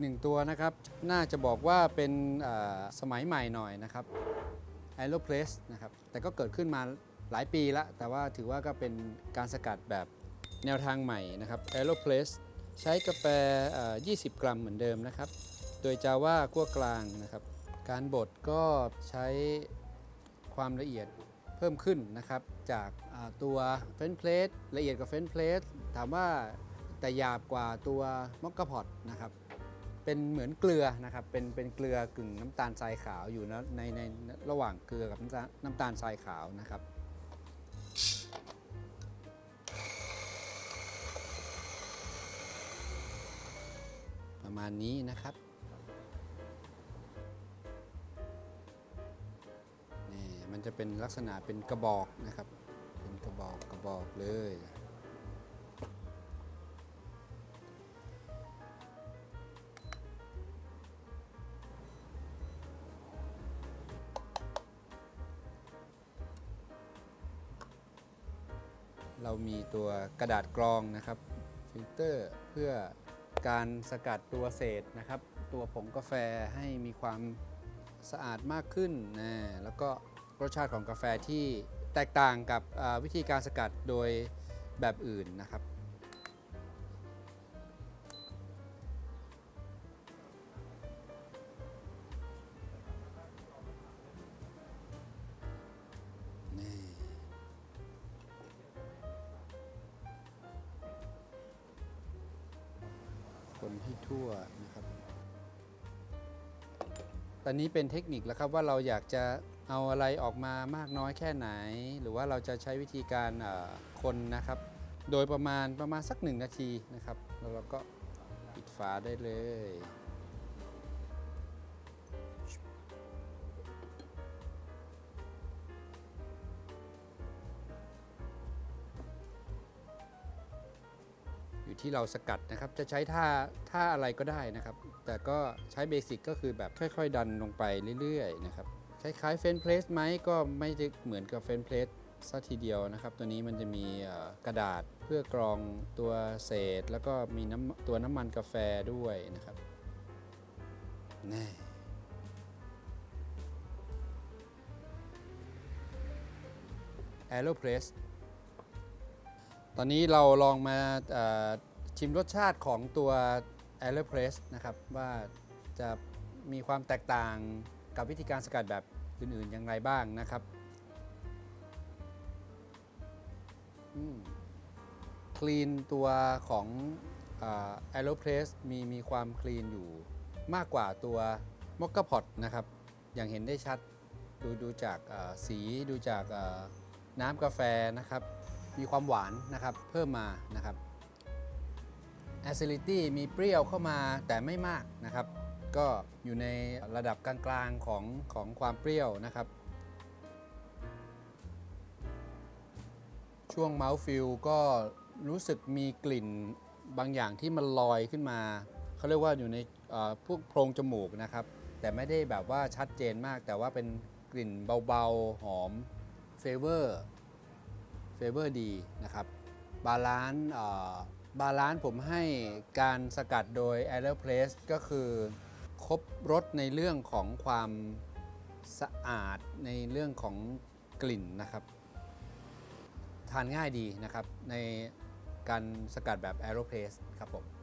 หนึ่งตัวนะครับ น่าจะบอกว่าเป็นสมัยใหม่หน่อยนะครับ a e r o p r e s s นะครับ แต่ก็เกิดขึ้นมาหลายปีล้วแต่ว่าถือว่าก็เป็นการสกัดแบบแนวทางใหม่นะครับ a e r o p r e s s ใช้กาแฟเอ่อ20 กรัมเหมือนเดิมนะครับ โดยจาว่าคั่วกลางนะครับ การบดก็ใช้ความละเอียดเพิ่มขึ้นนะครับ จากตัวเฟนเพลสละเอียดกว่าเฟนเพลสถามว่าแต่หยาบกว่าตัวมอคกาพอตนะครับ เป็นเหมือนเกลือนะครับ เป็นเป็นเกลือกึ่งน้ำตาลทรายขาวอยู่นะในในระหว่างเกลือกับน้ำตาลน้ำตาลทรายขาวนะครับประมาณนี้นะครับนี่มันจะเป็นลักษณะเป็นกระบอกนะครับ เป็นกระบอกกระบอกเลย เรามีตัวกระดาษกรองนะครับฟิลเตอร์เพื่อการสกัดตัวเศษนะครับ ตัวผงกาแฟให้มีความสะอาดมากขึ้นนะแล้วก็รสชาติของกาแฟที่แตกต่างกับวิธีการสกัดโดยแบบอื่นนะครับ มให้ทั่วนะครับ ตอนนี้เป็นเทคนิคแล้วครับว่าเราอยากจะเอาอะไรออกมามากน้อยแค่ไหน หรือว่าเราจะใช้วิธีการคนนะครับ โดยประมาณประมาณสักหนึ่งนาทีนะครับ แล้วเราก็ปิดฝาได้เลย อยู่ที่เราสกัดนะครับ จะใช้ท่าท่าอะไรก็ได้นะครับ แต่ก็ใช้เบสิกก็คือแบบค่อยๆ ดันลงไปเรื่อยๆนะครับ คล้ายๆเฟนเพลสไหมก็ไม่ได้เหมือนกับเฟนเพลสซะทีเดียวนะครับ ตัวนี้มันจะมีกระดาษเพื่อกรองตัวเศษ แล้วก็มีน้ำตัวน้ำมันกาแฟด้วยนะครับแน่แอโรเพรส ตอนนี้เราลองมาชิมรสชาติของตัว a e r o p r e s s นะครับว่าจะมีความแตกต่างกับวิธีการสกัดแบบอื่นๆอย่างไรบ้างนะครับคลีนตัวของ a e r o p r e s s มีมีความคลีนอยู่มากกว่าตัวมอคกาพอตนะครับ อย่างเห็นได้ชัดดูดูจากสีดูจากน้ำกาแฟนะครับ มีความหวานนะครับเพิ่มมานะครับ acidity มีเปรี้ยวเข้ามาแต่ไม่มากนะครับ ก็อยู่ในระดับกลางๆของของความเปรี้ยวนะครับ ช่วง mouth feel ก็รู้สึกมีกลิ่นบางอย่างที่มันลอยขึ้นมา เขาเรียกว่าอยู่ในพวกโพรงจมูกนะครับ แต่ไม่ได้แบบว่าชัดเจนมาก แต่ว่าเป็นกลิ่นเบาๆ หอมเฟเวอร์ ฟเวอร์ดีนะครับบาลานซ์บาลานซ์ผมให้การสกัดโดย a อ r p r e s s ก็คือครบรสในเรื่องของความสะอาดในเรื่องของกลิ่นนะครับ ทานง่ายดีนะครับในการสกัดแบบ a อ r p r e s s ครับผม